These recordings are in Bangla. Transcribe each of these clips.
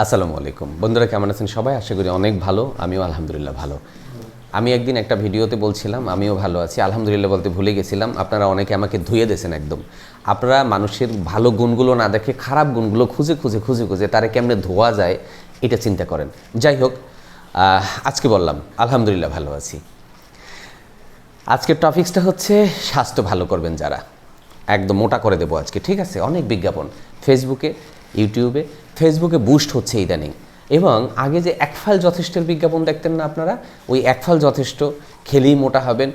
আসসালামু আলাইকুম। বন্ধুরা, কেমন আছেন সবাই? আশা করি অনেক ভালো, আমিও আলহামদুলিল্লাহ ভালো। আমি একদিন একটা ভিডিওতে বলছিলাম, আমিও ভালো আছি, আলহামদুলিল্লাহ বলতে ভুলে গেছিলাম, আপনারা অনেকে আমাকে ধুয়ে দিয়েছেন একদম। আপনারা মানুষের ভালো গুণগুলো না দেখে, খারাপ গুণগুলো খুঁজে খুঁজে খুঁজে খুঁজে তারা কেমনে ধোয়া যায়, এটা চিন্তা করেন। যাই হোক আজকে বললাম, আলহামদুলিল্লাহ ভালো আছি। আজকের টপিক্সটা হচ্ছে, স্বাস্থ্য ভালো করবেন যারা। একদম মোটা করে দেবো আজকে, ঠিক আছে? অনেক বিজ্ঞাপন। ফেসবুকে ইউটিউবে ফেসবুকে বুস্ট হচ্ছে ইদানিং। এবং আগে যে এক ফাল যথেষ্টের বিজ্ঞাপন দেখতেন না আপনারা ওই এক ফাল যথেষ্ট খেলেই মোটা হবেন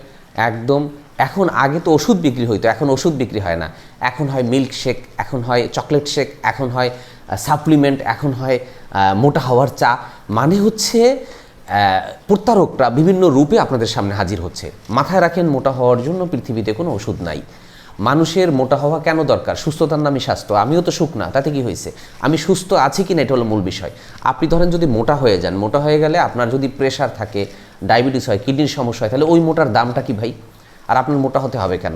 একদম এখন আগে তো ওষুধ বিক্রি হইতো এখন ওষুধ বিক্রি হয় না। এখন হয় মিল্ক শেক এখন হয় চকলেট শেক এখন হয় সাপ্লিমেন্ট এখন হয় মোটা হওয়ার চা। মানে হচ্ছে আহ, প্রত্যারকরা বিভিন্ন রূপে আপনাদের সামনে হাজির হচ্ছে। মাথায় রাখেন মোটা হওয়ার জন্য পৃথিবীতে কোনো ওষুধ নাই। মানুষের মোটা হওয়া কেন দরকার? সুস্থতার নামই স্বাস্থ্য। আমিও তো সুখ না, তাতে কি হয়েছে? আমি সুস্থ আছি কি না এটা হলো মূল বিষয়। আপনি ধরেন যদি মোটা হয়ে যান, মোটা হয়ে গেলে আপনার যদি প্রেশার থাকে ডায়াবেটিস হয় কিডনির সমস্যা হয়, তাহলে ওই মোটার দামটা কি ভাই? আর আপনার মোটা হতে হবে কেন?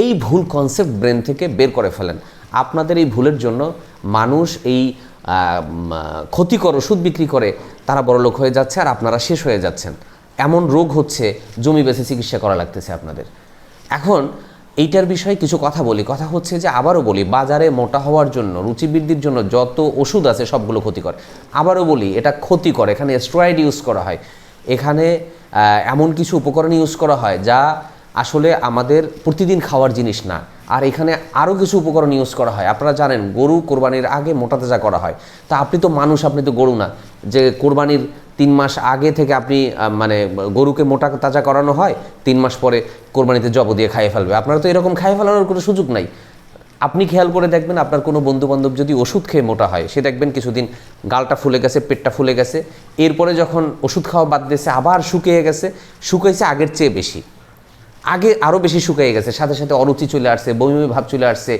এই ভুল কনসেপ্ট ব্রেন থেকে বের করে ফেলেন। আপনাদের এই ভুলের জন্য মানুষ এই ক্ষতিকর ওষুধ বিক্রি করে, তারা বড়লোক হয়ে যাচ্ছে আর আপনারা শেষ হয়ে যাচ্ছেন। এমন রোগ হচ্ছে, জমি বেছে চিকিৎসা করা লাগতেছে আপনাদের। এখন এইটার বিষয়ে কিছু কথা বলি। কথা হচ্ছে যে আবারও বলি, বাজারে মোটা হওয়ার জন্য, রুচি বৃদ্ধির জন্য যত ওষুধ আছে সবগুলো ক্ষতিকর। আবারও বলি, এটা ক্ষতিকর। এখানে স্টেরয়েড ইউজ করা হয়। এখানে এমন কিছু উপকরণ ইউজ করা হয় যা আসলে আমাদের প্রতিদিন খাওয়ার জিনিস না। আর এখানে আরও কিছু উপকরণ ইউজ করা হয়। আপনারা জানেন, গরু কোরবানির আগে মোটা তাজা করা হয়। তা আপনি তো মানুষ, আপনি তো গরু না। যে কোরবানির তিন মাস আগে থেকে আপনি মানে গরুকে মোটা তাজা করানো হয়, তিন মাস পরে কোরবানিতে জব দিয়ে খাইয়ে ফেলবে। আপনারা তো এরকম খাইয়ে ফেলানোর কোনো সুযোগ নাই। আপনি খেয়াল করে দেখবেন আপনার কোনো বন্ধু বান্ধব যদি ওষুধ খেয়ে মোটা হয়, সে দেখবেন কিছুদিন গালটা ফুলে গেছে, পেটটা ফুলে গেছে, এরপরে যখন ওষুধ খাওয়া বাদ দিয়েছে, আবার শুকিয়ে গেছে শুকিয়েছে আগের চেয়ে বেশি। আগে আরও বেশি শুকিয়ে গেছে, সাথে সাথে অরুচি চলে আসছে বমি বমি ভাব চলে আসছে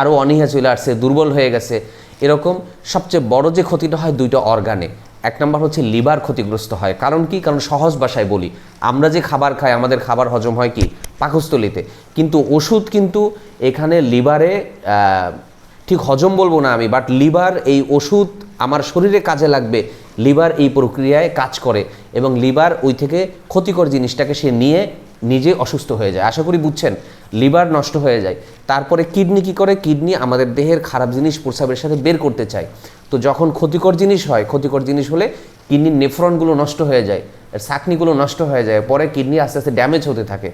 আরও অনীহা চলে আসছে, দুর্বল হয়ে গেছে। এরকম সবচেয়ে বড় যে ক্ষতিটা হয় দুইটা অর্গানে এক নম্বর হচ্ছে লিভার ক্ষতিগ্রস্ত হয়। কারণ কি? কারণ সহজ ভাষায় বলি, আমরা যে খাবার খাই, আমাদের খাবার হজম হয় কি? পাকস্থলিতে। কিন্তু ওষুধ কিন্তু এখানে লিভারে ঠিক হজম বলব না আমি বাট লিভার এই ওষুধ আমার শরীরে কাজে লাগবে। লিভার এই প্রক্রিয়ায় কাজ করে এবং লিভার ওই থেকে ক্ষতিকর জিনিসটাকে সে নিয়ে নিজে অসুস্থ হয়ে যায়। আশা করি বুঝছেন? লিভার নষ্ট হয়ে যায়। তারপরে কিডনি কি করে? কিডনি আমাদের দেহের খারাপ জিনিস প্রস্রাবের সাথে বের করতে চায়। তো যখন ক্ষতিকর জিনিস হয়, ক্ষতিকর জিনিস হলে কিডনির নেফ্রনগুলো নষ্ট হয়ে যায় আর সাকনিগুলো নষ্ট হয়ে যায়, পরে কিডনি আস্তে আস্তে ড্যামেজ হতে থাকে।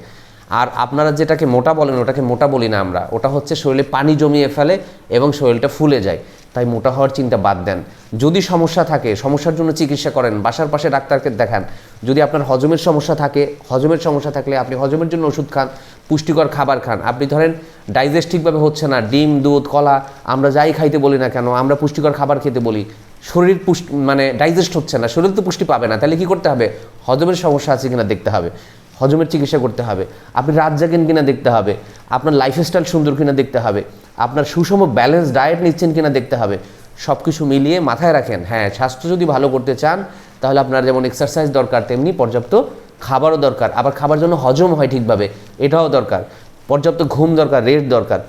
আর আপনারা যেটাকে মোটা বলেন, ওটাকে মোটা বলি না আমরা, ওটা হচ্ছে শরীরে পানি জমিয়ে ফেলে এবং শরীরটা ফুলে যায়। তাই মোটা হওয়ার চিন্তা বাদ দেন। যদি সমস্যা থাকে, সমস্যার জন্য চিকিৎসা করেন, বাসার পাশে ডাক্তারকে দেখান। যদি আপনার হজমের সমস্যা থাকে, হজমের সমস্যা থাকলে আপনি হজমের জন্য ওষুধ খান, পুষ্টিকর খাবার খান। আপনি ধরেন ডাইজেস্ট ঠিকভাবে হচ্ছে না, ডিম, দুধ, কলা, আমরা যাই খাইতে বলি না কেন, আমরা পুষ্টিকর খাবার খেতে বলি। শরীর পুষ্টি মানে ডাইজেস্ট হচ্ছে না, শরীর তো পুষ্টি পাবে না, তাহলে কী করতে হবে? হজমের সমস্যা আছে কিনা দেখতে হবে। হজমের চিকিৎসা করতে হবে, আপনি রাত জাগেন কিনা দেখতে হবে, আপনার লাইফস্টাইল সুন্দর কিনা দেখতে হবে, আপনার সুষম ব্যালেন্স ডায়েট নিচ্ছেন কিনা দেখতে হবে সব কিছু মিলিয়ে মাথায় রাখেন হ্যাঁ স্বাস্থ্য যদি ভালো করতে চান, তাহলে আপনার যেমন এক্সারসাইজ দরকার, তেমনি পর্যাপ্ত খাবারও দরকার, আবার খাবার জন্য হজম হয় ঠিকভাবে, এটাও দরকার, পর্যাপ্ত ঘুম দরকার রেস্ট দরকার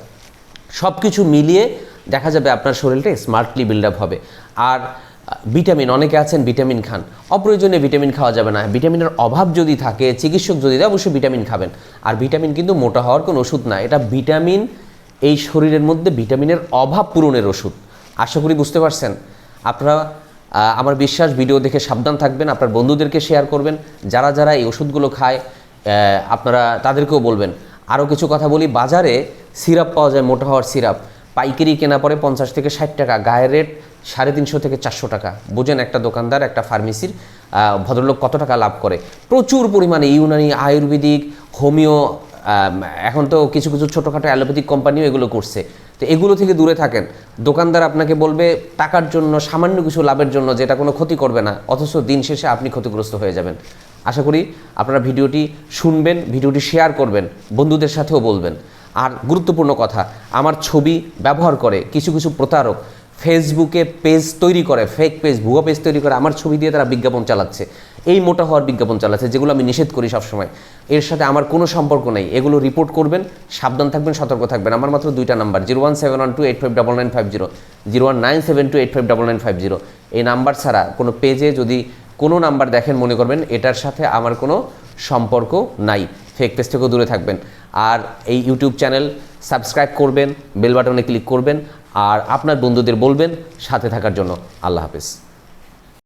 সব কিছু মিলিয়ে দেখা যাবে আপনার শরীরটা স্মার্টলি বিল্ড আপ হবে, আর ভিটামিন, অনেকে আছেন ভিটামিন খান। অপ্রয়োজনীয় ভিটামিন খাওয়া যাবে না। ভিটামিনের অভাব যদি থাকে, চিকিৎসক যদি দেয়, অবশ্যই ভিটামিন খাবেন। আর ভিটামিন কিন্তু মোটা হওয়ার কোনো ওষুধ না। এটা ভিটামিন, এই শরীরের মধ্যে ভিটামিনের অভাব পূরণের ওষুধ। আশা করি বুঝতে পারছেন। আপনারা আমার বিশ্বাস, ভিডিও দেখে সাবধান থাকবেন, আপনার বন্ধুদেরকে শেয়ার করবেন। যারা যারা এই ওষুধগুলো খায় আপনারা তাদেরকেও বলবেন। আরও কিছু কথা বলি। বাজারে সিরাপ পাওয়া যায়, মোটা হওয়ার সিরাপ। পাইকারি কেনা পরে পঞ্চাশ থেকে ষাট টাকা, গায়ের রেট সাড়ে তিনশো থেকে চারশো টাকা। বোঝেন একটা দোকানদার, একটা ফার্মেসির ভদ্রলোক কত টাকা লাভ করে। প্রচুর পরিমাণে ইউনানি, আয়ুর্বেদিক, হোমিও এখন তো কিছু কিছু ছোটোখাটো অ্যালোপ্যাথিক কোম্পানিও এগুলো করছে। তো এগুলো থেকে দূরে থাকেন। দোকানদার আপনাকে বলবে, টাকার জন্য, সামান্য কিছু লাভের জন্য যেটা কোনো ক্ষতি করবে না, অথচ দিন শেষে আপনি ক্ষতিগ্রস্ত হয়ে যাবেন। আশা করি আপনারা ভিডিওটি শুনবেন, ভিডিওটি শেয়ার করবেন, বন্ধুদের সাথেও বলবেন। আর গুরুত্বপূর্ণ কথা, আমার ছবি ব্যবহার করে কিছু কিছু প্রতারক ফেসবুকে পেজ তৈরি করে ফেক পেজ ভুয়া পেজ তৈরি করে আমার ছবি দিয়ে তারা বিজ্ঞাপন চালাচ্ছে। এই মোটা হওয়ার বিজ্ঞাপন চালাচ্ছে যেগুলো আমি নিষেধ করি সবসময়। এর সাথে আমার কোনো সম্পর্ক নেই। এগুলো রিপোর্ট করবেন, সাবধান থাকবেন, সতর্ক থাকবেন। আমার মাত্র দুইটা number zero one seven one two eight five double nine five zero zero one nine seven two eight five double nine five zero এই নাম্বার ছাড়া কোনো পেজে যদি কোনো নাম্বার দেখেন মনে করবেন, এটার সাথে আমার কোনো সম্পর্ক নাই। ফেক পেজ থেকেও দূরে থাকবেন। আর এই ইউটিউব চ্যানেল সাবস্ক্রাইব করবেন বেল বাটনে ক্লিক করবেন, আর আপনার বন্ধুদের বলবেন সাথে থাকার জন্য। আল্লাহ হাফেজ।